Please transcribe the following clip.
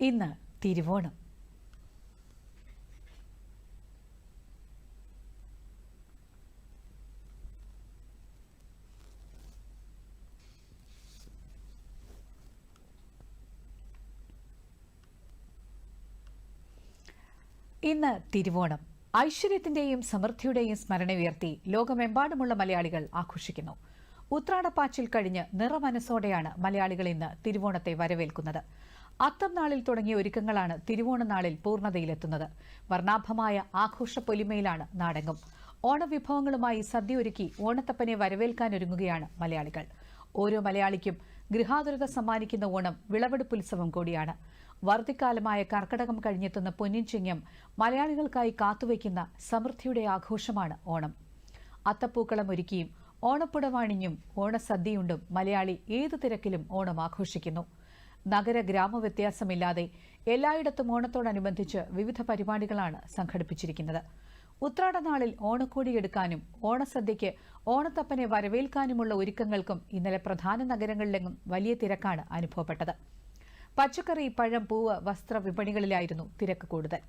ഇന്ന് തിരുവോണം. ഇന്ന് തിരുവോണം. ഐശ്വര്യത്തിന്റെയും സമൃദ്ധിയുടെയും സ്മരണ ഉയർത്തി ലോകമെമ്പാടുമുള്ള മലയാളികൾ ആഘോഷിക്കുന്നു. ഉത്രാടപ്പാച്ചിൽ കഴിഞ്ഞ് നിറമനസ്സോടെയാണ് മലയാളികൾ ഇന്ന് തിരുവോണത്തെ വരവേൽക്കുന്നത്. അത്തം നാളിൽ തുടങ്ങിയ ഒരുക്കങ്ങളാണ് തിരുവോണ നാളിൽ പൂർണതയിലെത്തുന്നത്. വർണാഭമായ ആഘോഷ പൊലിമയിലാണ് നാടെങ്ങും. ഓണവിഭവങ്ങളുമായി സദ്യ ഒരുക്കി ഓണത്തപ്പനെ വരവേൽക്കാനൊരുങ്ങുകയാണ് മലയാളികൾ. ഓരോ മലയാളിക്കും ഗൃഹാതുരത സമ്മാനിക്കുന്ന ഓണം വിളവെടുപ്പ് ഉത്സവം കൂടിയാണ്. വർദ്ധിക്കാലമായ കർക്കടകം കഴിഞ്ഞെത്തുന്ന പൊന്നിൻ ചിങ്ങം മലയാളികൾക്കായി കാത്തുവയ്ക്കുന്ന സമൃദ്ധിയുടെ ആഘോഷമാണ് ഓണം. അത്തപ്പൂക്കളം ഒരുക്കിയും ഓണപ്പുടവാണിഞ്ഞും ഓണസദ്യയുണ്ടും മലയാളി ഏതു തിരക്കിലും ഓണം ആഘോഷിക്കുന്നു. നഗര ഗ്രാമ വ്യത്യാസമില്ലാതെ എല്ലായിടത്തും ഓണത്തോടനുബന്ധിച്ച് വിവിധ പരിപാടികളാണ് സംഘടിപ്പിച്ചിരിക്കുന്നത്. ഉത്രാടനാളിൽ ഓണക്കോടിയെടുക്കാനും ഓണസദ്യയ്ക്ക് ഓണത്തപ്പനെ വരവേൽക്കാനുമുള്ള ഒരുക്കങ്ങൾക്കും ഇന്നലെ പ്രധാന നഗരങ്ങളിലെങ്ങും വലിയ തിരക്കാണ് അനുഭവപ്പെട്ടത്. പച്ചക്കറി പഴം പൂവ് വസ്ത്ര വിപണികളിലായിരുന്നു തിരക്ക് കൂടുതൽ.